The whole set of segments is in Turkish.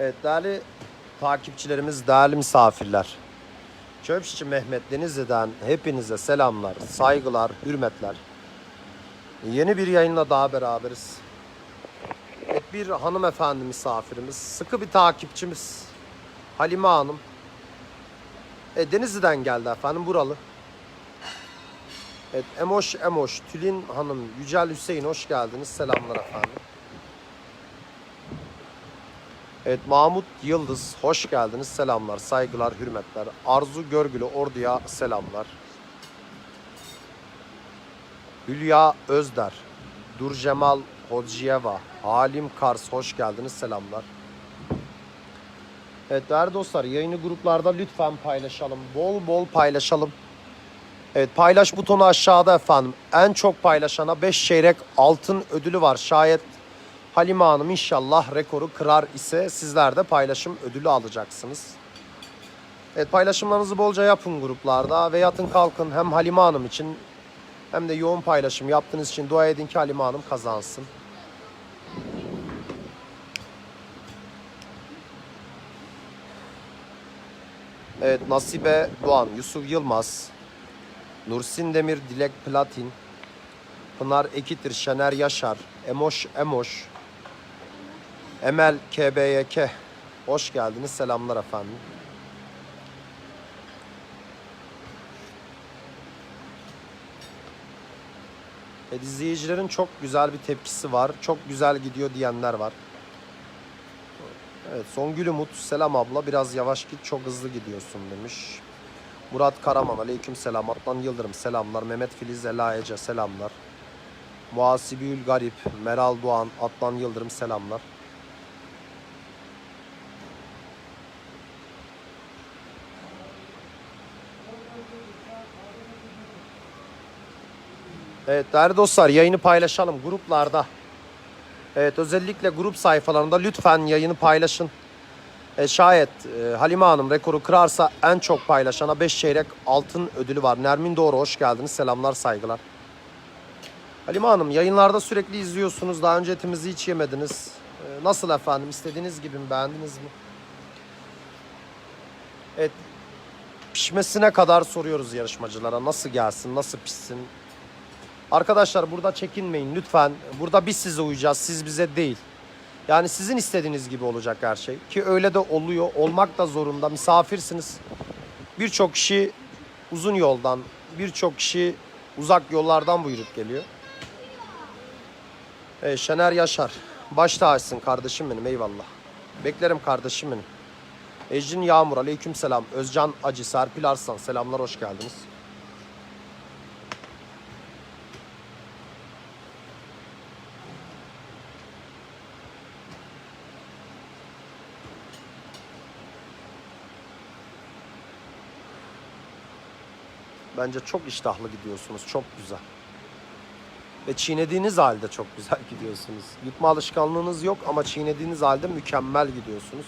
Evet değerli takipçilerimiz, değerli misafirler. Çöpşişi Mehmet Denizli'den hepinize selamlar, saygılar, hürmetler. Yeni bir yayınla daha beraberiz. Evet, bir hanımefendi misafirimiz, sıkı bir takipçimiz Halime Hanım. E, Denizli'den geldi efendim, buralı. Evet, Emoş Emoş, Tülin Hanım, Yücel Hüseyin hoş geldiniz. Selamlar efendim. Evet Mahmut Yıldız hoş geldiniz. Selamlar, saygılar, hürmetler. Arzu Görgülü Ordu'ya selamlar. Hülya Özder, Dur Cemal Hociyeva, Halim Kars hoş geldiniz. Selamlar. Evet değerli dostlar yayını gruplarda lütfen paylaşalım. Bol bol paylaşalım. Evet paylaş butonu aşağıda efendim. En çok paylaşana 5 çeyrek altın ödülü var. Şayet Halime Hanım inşallah rekoru kırar ise sizler de paylaşım ödülü alacaksınız. Evet paylaşımlarınızı bolca yapın gruplarda ve yatın kalkın hem Halime Hanım için hem de yoğun paylaşım yaptığınız için dua edin ki Halime Hanım kazansın. Evet Nasibe Doğan, Yusuf Yılmaz, Nursin Demir, Dilek Platin, Pınar Ekitir, Şener Yaşar, Emoş Emoş, Emel KBYK. Hoş geldiniz. Selamlar efendim. Evet, izleyicilerin çok güzel bir tepkisi var. Çok güzel gidiyor diyenler var. Evet Songül Umut. Selam abla. Biraz yavaş git. Çok hızlı gidiyorsun demiş. Murat Karaman. Aleyküm selam. Atlan Yıldırım. Selamlar. Mehmet Filiz Ela Ece. Selamlar. Muhasibül Garip. Meral Doğan. Atlan Yıldırım. Selamlar. Evet değerli dostlar yayını paylaşalım gruplarda. Evet özellikle grup sayfalarında lütfen yayını paylaşın. E, şayet e, Halime Hanım rekoru kırarsa en çok paylaşana 5 çeyrek altın ödülü var. Nermin Doğru hoş geldiniz. Selamlar saygılar. Halime Hanım yayınlarda sürekli izliyorsunuz. Daha önce etimizi hiç yemediniz. E, nasıl efendim? İstediğiniz gibi mi? Beğendiniz mi? Evet. Pişmesine kadar soruyoruz yarışmacılara. Nasıl gelsin? Nasıl pişsin? Arkadaşlar burada çekinmeyin lütfen. Burada biz size uyacağız, siz bize değil. Yani sizin istediğiniz gibi olacak her şey. Ki öyle de oluyor, olmak da zorunda. Misafirsiniz. Birçok kişi uzun yoldan, birçok kişi uzak yollardan buyurup geliyor. Ee, Şener Yaşar. Baş tacısın kardeşim benim eyvallah. Beklerim kardeşim benim. Ecrin Yağmur aleyküm selam. Özcan Acı Serpil Arslan selamlar hoş geldiniz. Bence çok iştahlı gidiyorsunuz. Çok güzel. Ve çiğnediğiniz halde çok güzel gidiyorsunuz. Yutma alışkanlığınız yok ama çiğnediğiniz halde mükemmel gidiyorsunuz.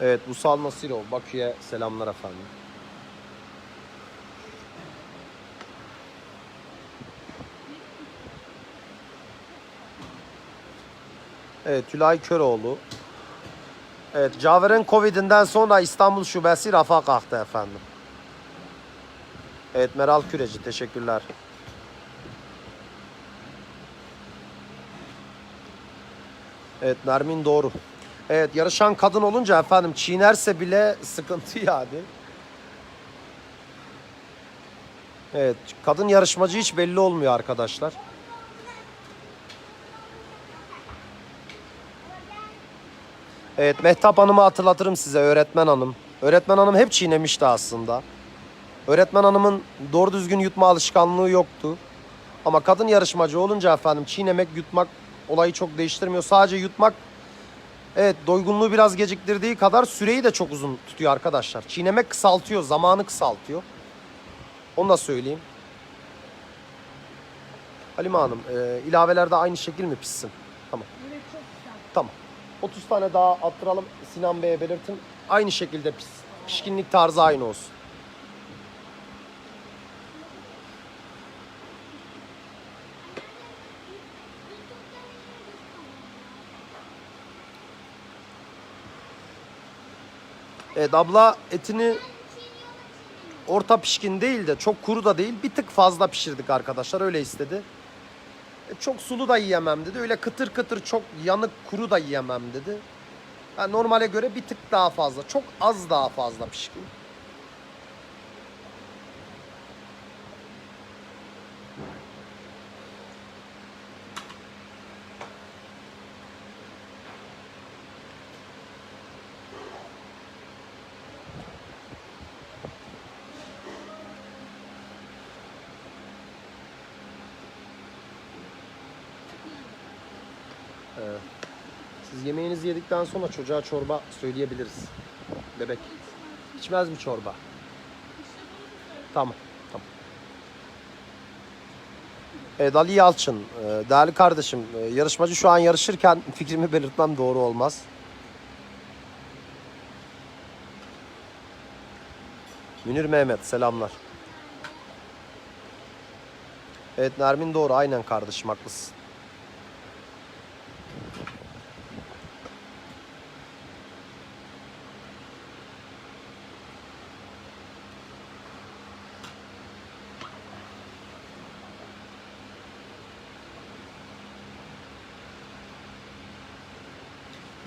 Evet, Usal Nasirov, Bakü'ye selamlar efendim. Evet, Tülay Köroğlu. Evet, Caver'in Covid'inden sonra İstanbul Şubesi rafa kalktı efendim. Evet, Meral Küreci, teşekkürler. Evet, Nermin doğru. Evet, yarışan kadın olunca efendim çiğnerse bile sıkıntı yani. Evet, kadın yarışmacı hiç belli olmuyor arkadaşlar. Evet Mehtap Hanım'ı hatırlatırım size öğretmen hanım. Öğretmen hanım hep çiğnemişti aslında. Öğretmen hanımın doğru düzgün yutma alışkanlığı yoktu. Ama kadın yarışmacı olunca efendim çiğnemek, yutmak olayı çok değiştirmiyor. Sadece yutmak evet doygunluğu biraz geciktirdiği kadar süreyi de çok uzun tutuyor arkadaşlar. Çiğnemek kısaltıyor, zamanı kısaltıyor. Onu da söyleyeyim. Halime Hanım, e, ilaveler de aynı şekil mi pişsin? 30 tane daha attıralım Sinan Bey'e belirtin. Aynı şekilde pis, pişkinlik tarzı aynı olsun. Evet abla etini orta pişkin değil de çok kuru da değil bir tık fazla pişirdik arkadaşlar öyle istedi. Çok sulu da yiyemem dedi. Öyle kıtır kıtır çok yanık kuru da yiyemem dedi. Yani normale göre bir tık daha fazla. Çok az daha fazla pişkin. Siz yemeğinizi yedikten sonra çocuğa çorba söyleyebiliriz. Bebek. İçmez mi çorba? Tamam. Tamam. Evet Ali Yalçın. e, Değerli kardeşim. e, Yarışmacı şu an yarışırken fikrimi belirtmem doğru olmaz. Münir Mehmet selamlar. Evet Nermin doğru aynen kardeşim haklısın.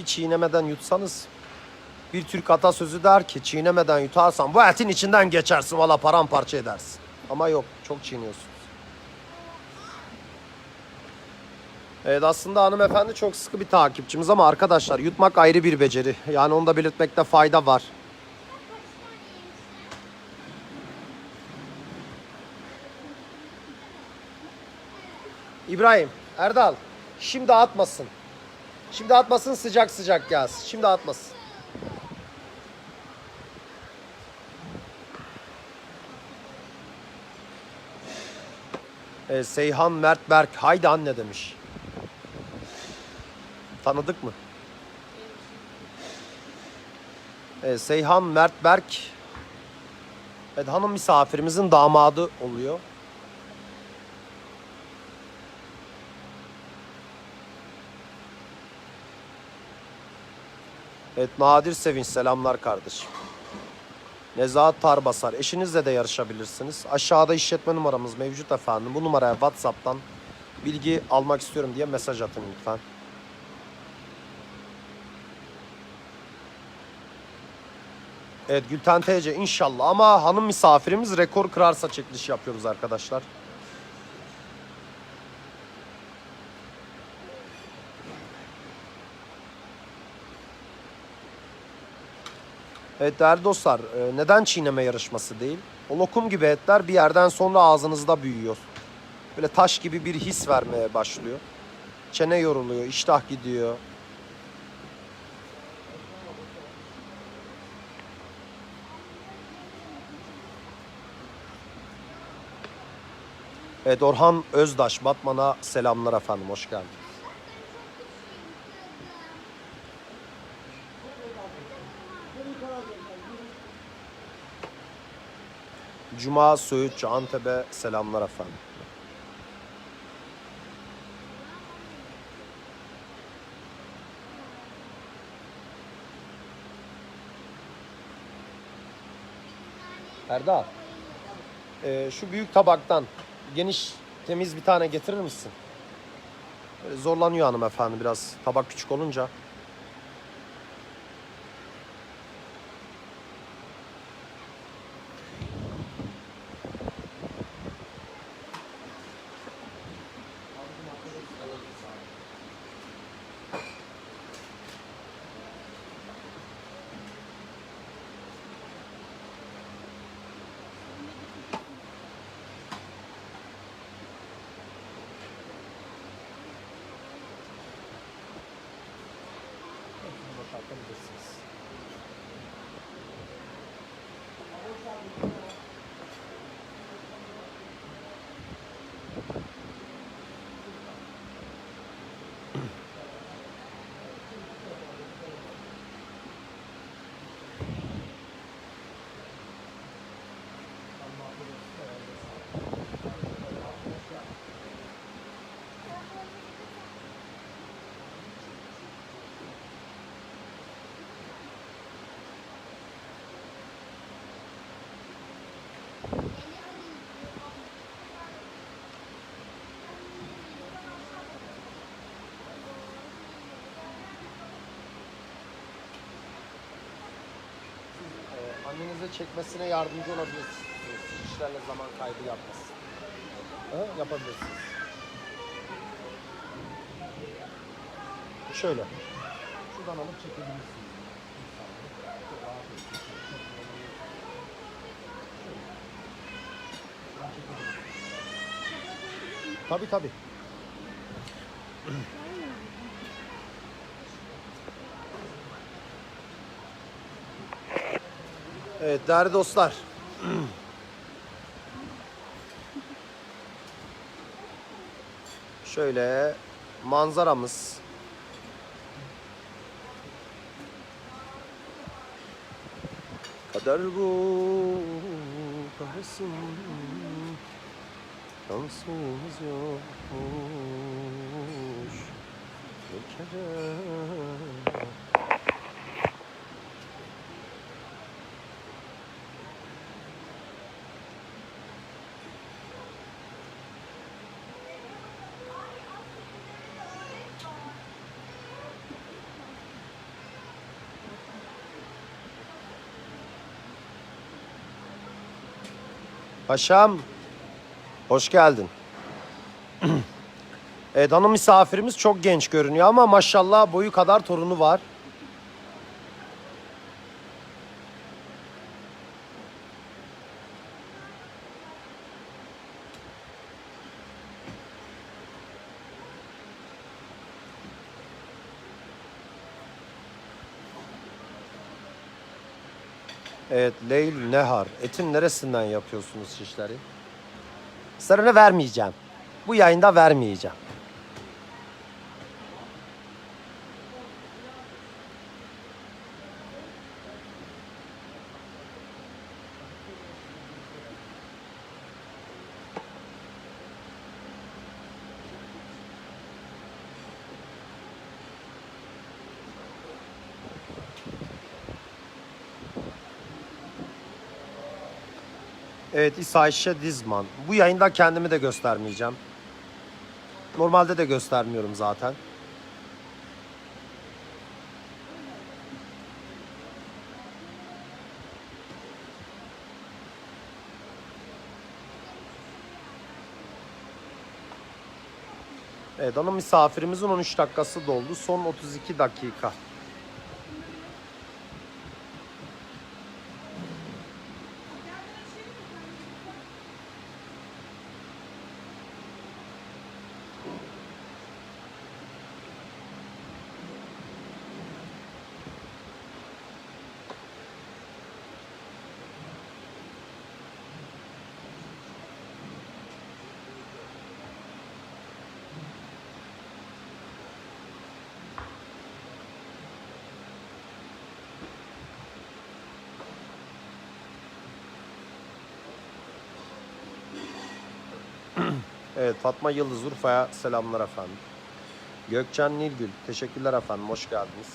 Bir çiğnemeden yutsanız bir Türk atasözü der ki çiğnemeden yutarsan bu etin içinden geçersin valla paramparça edersin. Ama yok çok çiğniyorsunuz. Evet aslında hanımefendi çok sıkı bir takipçimiz ama arkadaşlar yutmak ayrı bir beceri. Yani onu da belirtmekte fayda var. İbrahim, Erdal şimdi atmasın. Şimdi atmasın sıcak sıcak gelsin. Şimdi atmasın. Ee, Seyhan Mert Berk haydi anne demiş. Tanıdık mı? Ee, Seyhan Mert Berk evet, hanım misafirimizin damadı oluyor. Evet Nadir Sevinç selamlar kardeşim. Nezahat Tarbasar eşinizle de yarışabilirsiniz. Aşağıda işletme numaramız mevcut efendim. Bu numaraya WhatsApp'tan bilgi almak istiyorum diye mesaj atın lütfen. Evet Gülten TC inşallah ama hanım misafirimiz rekor kırarsa çekiliş yapıyoruz arkadaşlar. Evet değerli dostlar e, neden çiğneme yarışması değil? O lokum gibi etler bir yerden sonra ağzınızda büyüyor. Böyle taş gibi bir his vermeye başlıyor. Çene yoruluyor, iştah gidiyor. Evet Orhan Özdaş Batman'a selamlar efendim hoş geldin. Cuma Söğütçü Antep'e selamlar efendim. Erdal, e, şu büyük tabaktan geniş temiz bir tane getirir misin? Böyle zorlanıyor hanımefendi biraz tabak küçük olunca. De çekmesine yardımcı olabilirsiniz. İşlerle zaman kaybı yapmasın. Ha, yapabilirsiniz. Şöyle. Şuradan alıp çekebilirsiniz. Tabii tabii. Evet değerli dostlar. Şöyle manzaramız. Kader bu kahretsin Şansımız yokmuş Bir kere Paşam, hoş geldin. evet, hanım misafirimiz çok genç görünüyor ama maşallah boyu kadar torunu var. Evet, Leyl Nehar. Etin neresinden yapıyorsunuz şişleri? Sırrını vermeyeceğim. Bu yayında vermeyeceğim. Evet İsa Ayşe Dizman. Bu yayında kendimi de göstermeyeceğim. Normalde de göstermiyorum zaten. Evet ana misafirimizin 13 dakikası doldu. Son 32 dakika. Evet Fatma Yıldız Urfa'ya selamlar efendim. Gökçen Nilgül teşekkürler efendim hoş geldiniz.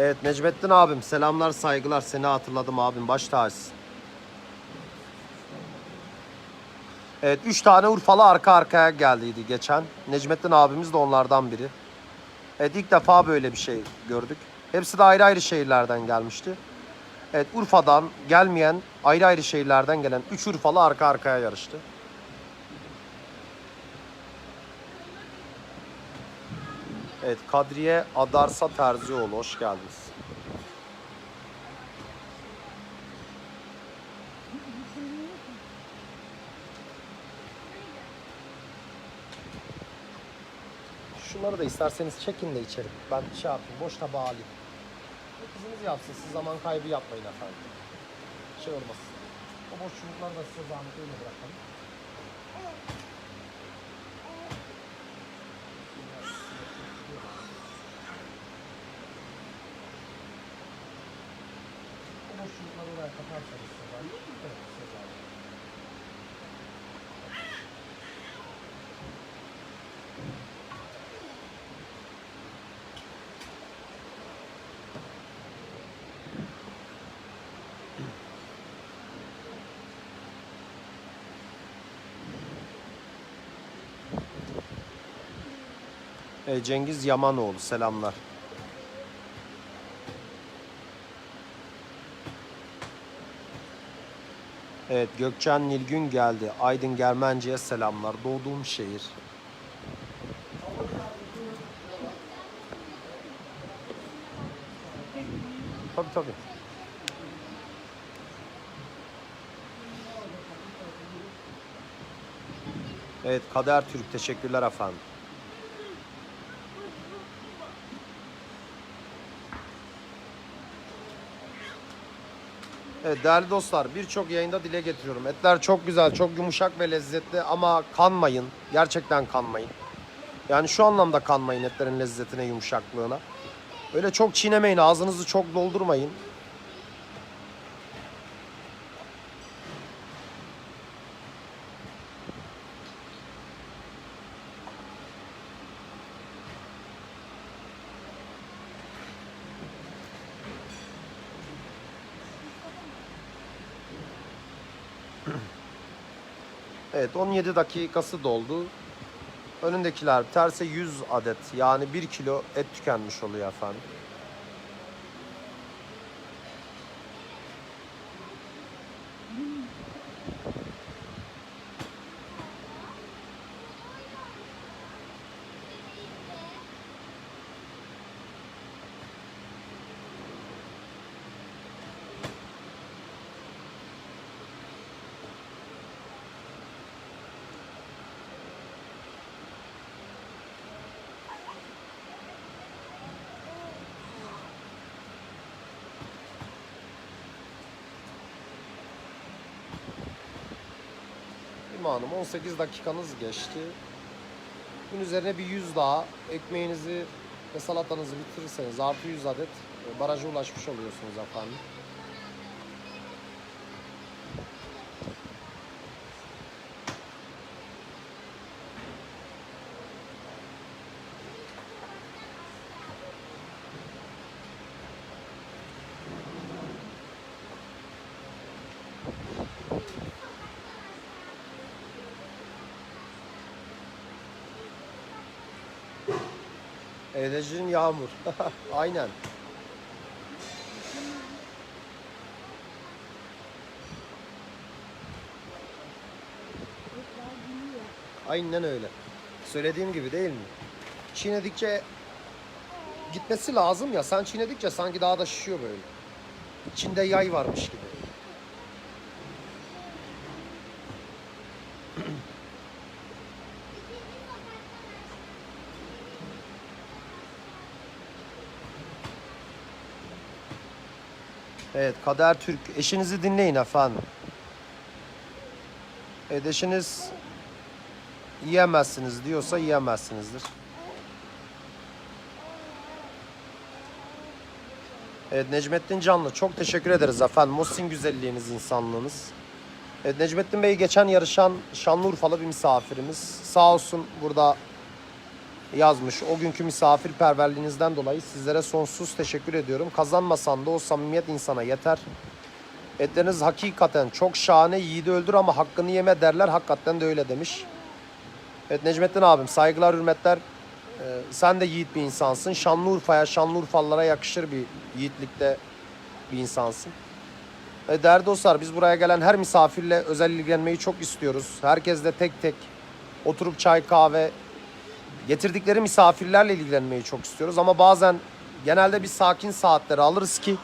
Evet Necmettin abim selamlar saygılar seni hatırladım abim baş tacısın. Evet 3 tane Urfalı arka arkaya geldiydi geçen. Necmettin abimiz de onlardan biri. Evet ilk defa böyle bir şey gördük. Hepsi de ayrı ayrı şehirlerden gelmişti. Evet Urfa'dan gelmeyen ayrı ayrı şehirlerden gelen 3 Urfalı arka arkaya yarıştı. Evet Kadriye Adarsa Terzioğlu hoş geldiniz. Şunları da isterseniz çekin de içerim. Ben şey yapayım, boş tabağı alayım. Kızınız yapsın, siz zaman kaybı yapmayın efendim. Şey olmasın. O boş çubukları da size zahmet öyle bırakalım. O boş çubukları oraya katarsanız size zahmet. Evet size zahmet. E, Cengiz Yamanoğlu selamlar. Evet Gökçen Nilgün geldi. Aydın Germenci'ye selamlar. Doğduğum şehir. Tabii tabii. Evet Kader Türk teşekkürler efendim. Evet değerli dostlar birçok yayında dile getiriyorum. Etler çok güzel, çok yumuşak ve lezzetli ama kanmayın. Gerçekten kanmayın. Yani şu anlamda kanmayın etlerin lezzetine, yumuşaklığına. Öyle çok çiğnemeyin, ağzınızı çok doldurmayın. Evet 17 dakikası doldu. Önündekiler terse 100 adet yani 1 kilo et tükenmiş oluyor efendim. İmanım 18 dakikanız geçti. Bunun üzerine bir 100 daha ekmeğinizi ve salatanızı bitirirseniz artı 100 adet baraja ulaşmış oluyorsunuz efendim. Edecin Yağmur. Aynen. Aynen öyle. Söylediğim gibi değil mi? Çiğnedikçe gitmesi lazım ya. Sen çiğnedikçe sanki daha da şişiyor böyle. İçinde yay varmış gibi. Evet Kader Türk. Eşinizi dinleyin efendim. Evet eşiniz yiyemezsiniz diyorsa yiyemezsinizdir. Evet Necmettin Canlı çok teşekkür ederiz efendim. O sizin güzelliğiniz, insanlığınız. Evet Necmettin Bey geçen yarışan Şanlıurfalı bir misafirimiz. Sağ olsun burada yazmış. O günkü misafirperverliğinizden dolayı sizlere sonsuz teşekkür ediyorum. Kazanmasan da o samimiyet insana yeter. Etleriniz hakikaten çok şahane. Yiğidi öldür ama hakkını yeme derler. Hakikaten de öyle demiş. Evet Necmettin abim saygılar hürmetler. Ee, sen de yiğit bir insansın. Şanlıurfa'ya, Şanlıurfalılara yakışır bir yiğitlikte bir insansın. E, değerli dostlar biz buraya gelen her misafirle özel ilgilenmeyi çok istiyoruz. Herkesle tek tek oturup çay kahve getirdikleri misafirlerle ilgilenmeyi çok istiyoruz. Ama bazen genelde bir sakin saatleri alırız ki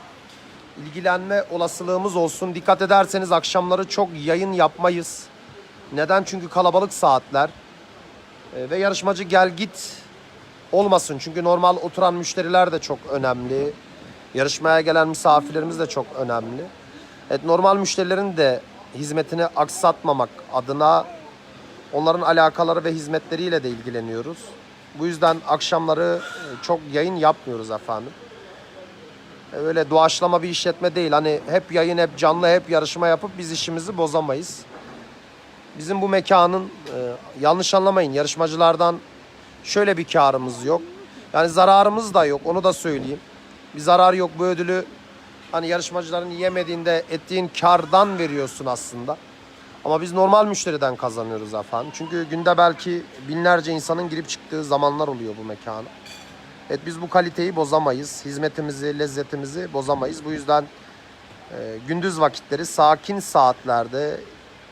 ilgilenme olasılığımız olsun. Dikkat ederseniz akşamları çok yayın yapmayız. Neden? Çünkü kalabalık saatler. E, ve yarışmacı gel git olmasın. Çünkü normal oturan müşteriler de çok önemli. Yarışmaya gelen misafirlerimiz de çok önemli. Evet normal müşterilerin de hizmetini aksatmamak adına onların alakaları ve hizmetleriyle de ilgileniyoruz. Bu yüzden akşamları e, çok yayın yapmıyoruz efendim. E, Öyle doğaçlama bir işletme değil. Hani hep yayın, hep canlı, hep yarışma yapıp biz işimizi bozamayız. Bizim bu mekanın e, yanlış anlamayın yarışmacılardan şöyle bir karımız yok. Yani zararımız da yok onu da söyleyeyim. Bir zarar yok bu ödülü hani yarışmacıların yemediğinde ettiğin kardan veriyorsun aslında. Ama biz normal müşteriden kazanıyoruz efendim. Çünkü günde belki binlerce insanın girip çıktığı zamanlar oluyor bu mekana. Evet biz bu kaliteyi bozamayız. Hizmetimizi, lezzetimizi bozamayız. Bu yüzden e, gündüz vakitleri sakin saatlerde,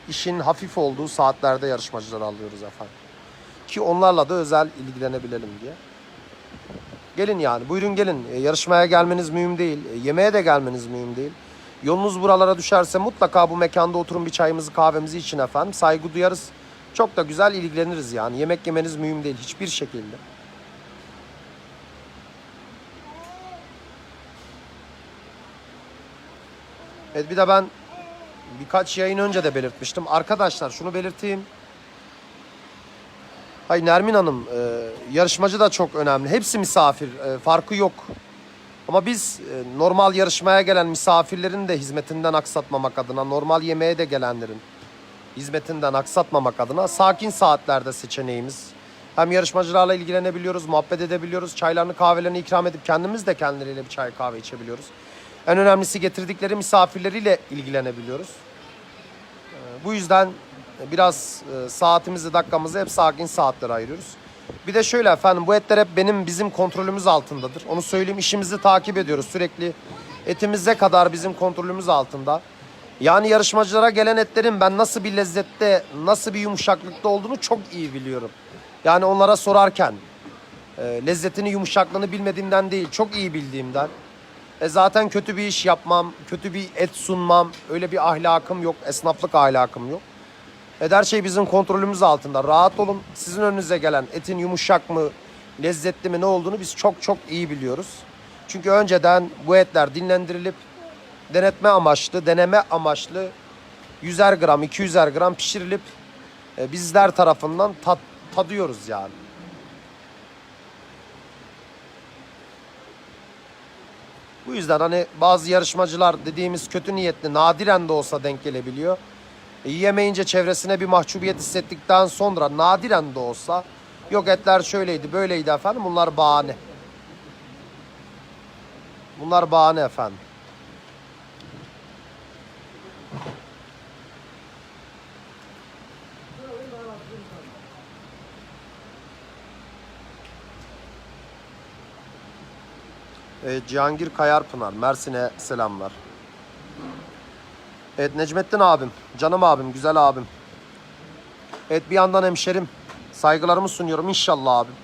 işin hafif olduğu saatlerde yarışmacıları alıyoruz efendim. Ki onlarla da özel ilgilenebilelim diye. Gelin yani buyurun gelin. E, yarışmaya gelmeniz mühim değil. E, yemeğe de gelmeniz mühim değil. Yolunuz buralara düşerse mutlaka bu mekanda oturun bir çayımızı kahvemizi için efendim. Saygı duyarız. Çok da güzel ilgileniriz yani. Yemek yemeniz mühim değil hiçbir şekilde. Evet bir de ben birkaç yayın önce de belirtmiştim. Arkadaşlar şunu belirteyim. Hayır Nermin Hanım e, yarışmacı da çok önemli. Hepsi misafir. e, farkı yok. Ama biz e, normal yarışmaya gelen misafirlerin de hizmetinden aksatmamak adına, normal yemeğe de gelenlerin hizmetinden aksatmamak adına sakin saatlerde seçeneğimiz. Hem yarışmacılarla ilgilenebiliyoruz, muhabbet edebiliyoruz, çaylarını kahvelerini ikram edip kendimiz de kendileriyle bir çay kahve içebiliyoruz. En önemlisi getirdikleri misafirleriyle ilgilenebiliyoruz. E, bu yüzden biraz e, saatimizi, dakikamızı hep sakin saatlere ayırıyoruz. Bir de şöyle efendim bu etler hep benim bizim kontrolümüz altındadır. Onu söyleyeyim işimizi takip ediyoruz sürekli. Etimize kadar bizim kontrolümüz altında. Yani yarışmacılara gelen etlerin ben nasıl bir lezzette, nasıl bir yumuşaklıkta olduğunu çok iyi biliyorum. Yani onlara sorarken e, lezzetini, yumuşaklığını bilmediğimden değil, çok iyi bildiğimden. E zaten kötü bir iş yapmam, kötü bir et sunmam, öyle bir ahlakım yok, esnaflık ahlakım yok. Evet, her şey bizim kontrolümüz altında. Rahat olun. Sizin önünüze gelen etin yumuşak mı, lezzetli mi ne olduğunu biz çok çok iyi biliyoruz. Çünkü önceden bu etler dinlendirilip denetme amaçlı, deneme amaçlı 100'er gram, 200'er gram pişirilip e, bizler tarafından tat, tadıyoruz yani. Bu yüzden hani bazı yarışmacılar dediğimiz kötü niyetli nadiren de olsa denk gelebiliyor. E, yiyemeyince çevresine bir mahcubiyet hissettikten sonra nadiren de olsa yok etler şöyleydi böyleydi efendim bunlar bahane. Bunlar bahane efendim. Evet, Cihangir Kayarpınar, Mersin'e selamlar. Evet Necmettin abim, canım abim, güzel abim. Evet bir yandan hemşerim, saygılarımı sunuyorum inşallah abim.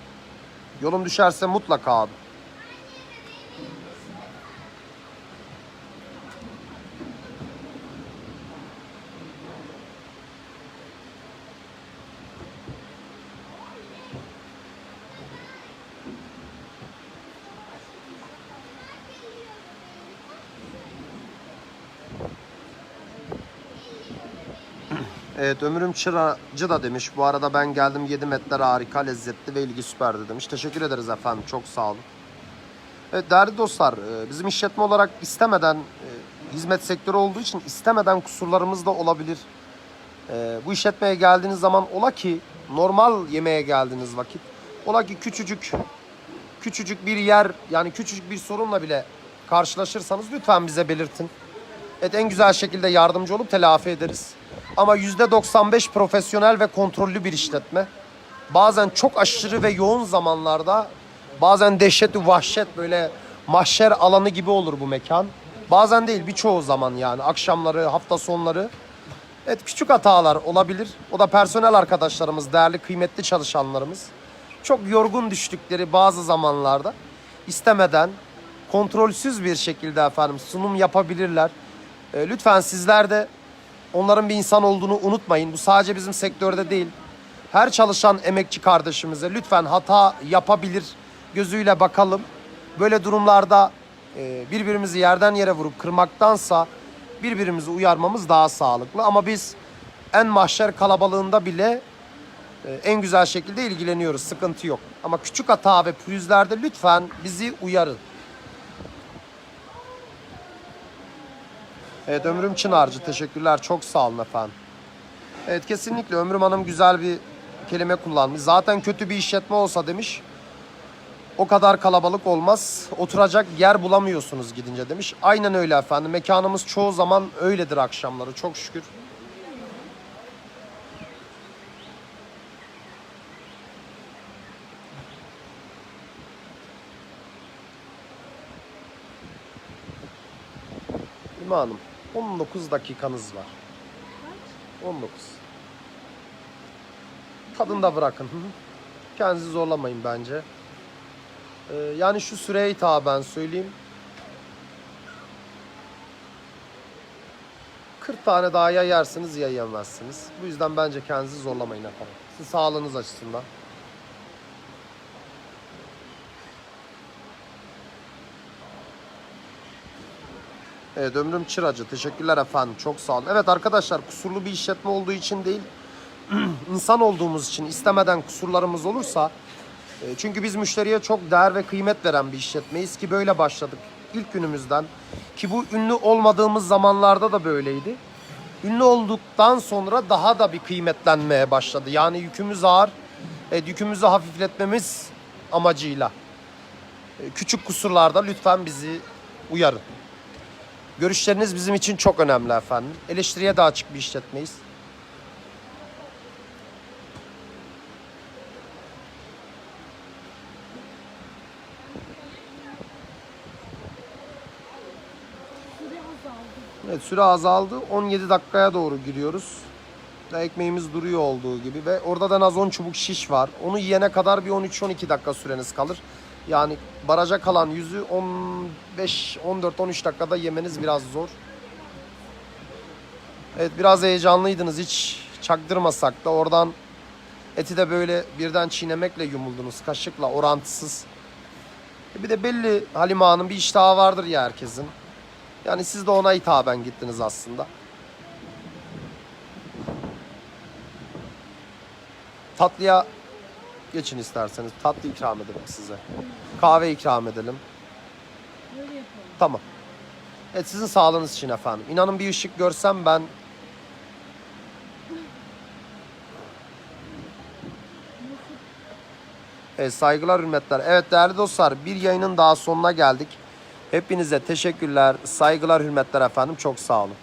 Yolum düşerse mutlaka abi. Evet Ömürüm Çıracı da demiş. Bu arada ben geldim yedim etler harika lezzetli ve ilgi süperdi demiş. Teşekkür ederiz efendim çok sağ olun. Evet değerli dostlar e, bizim işletme olarak istemeden e, hizmet sektörü olduğu için istemeden kusurlarımız da olabilir. E, Bu işletmeye geldiğiniz zaman ola ki normal yemeğe geldiğiniz vakit ola ki küçücük küçücük bir yer yani küçücük bir sorunla bile karşılaşırsanız lütfen bize belirtin. Evet en güzel şekilde yardımcı olup telafi ederiz. Ama %95 profesyonel ve kontrollü bir işletme. Bazen çok aşırı ve yoğun zamanlarda bazen dehşet vahşet böyle mahşer alanı gibi olur bu mekan. Bazen değil birçoğu zaman yani akşamları, hafta sonları. Evet küçük hatalar olabilir. O da personel arkadaşlarımız, değerli kıymetli çalışanlarımız. Çok yorgun düştükleri bazı zamanlarda istemeden kontrolsüz bir şekilde efendim sunum yapabilirler. E, lütfen sizler de onların bir insan olduğunu unutmayın. Bu sadece bizim sektörde değil. Her çalışan emekçi kardeşimize lütfen hata yapabilir gözüyle bakalım. Böyle durumlarda e, birbirimizi yerden yere vurup kırmaktansa birbirimizi uyarmamız daha sağlıklı. Ama biz en mahşer kalabalığında bile e, en güzel şekilde ilgileniyoruz. Sıkıntı yok. Ama küçük hata ve pürüzlerde lütfen bizi uyarın. Evet Ömrüm Çınarcı teşekkürler. Çok sağ olun efendim. Evet kesinlikle Ömrüm Hanım güzel bir kelime kullanmış. Zaten kötü bir işletme olsa demiş. O kadar kalabalık olmaz. Oturacak yer bulamıyorsunuz gidince demiş. Aynen öyle efendim. Mekanımız çoğu zaman öyledir akşamları. Çok şükür. Hanım 19 dakikanız var. 19. Tadında bırakın. Hı hı. Kendinizi zorlamayın bence. Ee, yani şu süreye hitaben söyleyeyim. 40 tane daha ya yersiniz ya yemezsiniz. Bu yüzden bence kendinizi zorlamayın efendim. Sizin sağlığınız açısından. Evet Ömrüm Çıracı. Teşekkürler efendim. Çok sağ olun. Evet arkadaşlar kusurlu bir işletme olduğu için değil. insan olduğumuz için istemeden kusurlarımız olursa e, çünkü biz müşteriye çok değer ve kıymet veren bir işletmeyiz ki böyle başladık ilk günümüzden ki bu ünlü olmadığımız zamanlarda da böyleydi. Ünlü olduktan sonra daha da bir kıymetlenmeye başladı. Yani yükümüz ağır. Evet, yükümüzü hafifletmemiz amacıyla. E, Küçük kusurlarda lütfen bizi uyarın. Görüşleriniz bizim için çok önemli efendim. Eleştiriye de açık bir işletmeyiz. Evet süre azaldı. 17 dakikaya doğru giriyoruz. Ve ekmeğimiz duruyor olduğu gibi ve orada da nazon çubuk şiş var. Onu yiyene kadar bir 13-12 dakika süreniz kalır. Yani baraja kalan yüzü 15, 14, 13 dakikada yemeniz biraz zor. Evet biraz heyecanlıydınız hiç çaktırmasak da oradan eti de böyle birden çiğnemekle yumuldunuz kaşıkla orantısız. E Bir de belli Halime Hanım bir iştahı vardır ya herkesin. Yani siz de ona hitaben gittiniz aslında. Tatlıya geçin isterseniz. Tatlı ikram edelim size. Kahve ikram edelim. Tamam. Evet sizin sağlığınız için efendim. İnanın bir ışık görsem ben Evet, saygılar, hürmetler. Evet değerli dostlar bir yayının daha sonuna geldik. Hepinize teşekkürler, saygılar, hürmetler efendim. Çok sağ olun.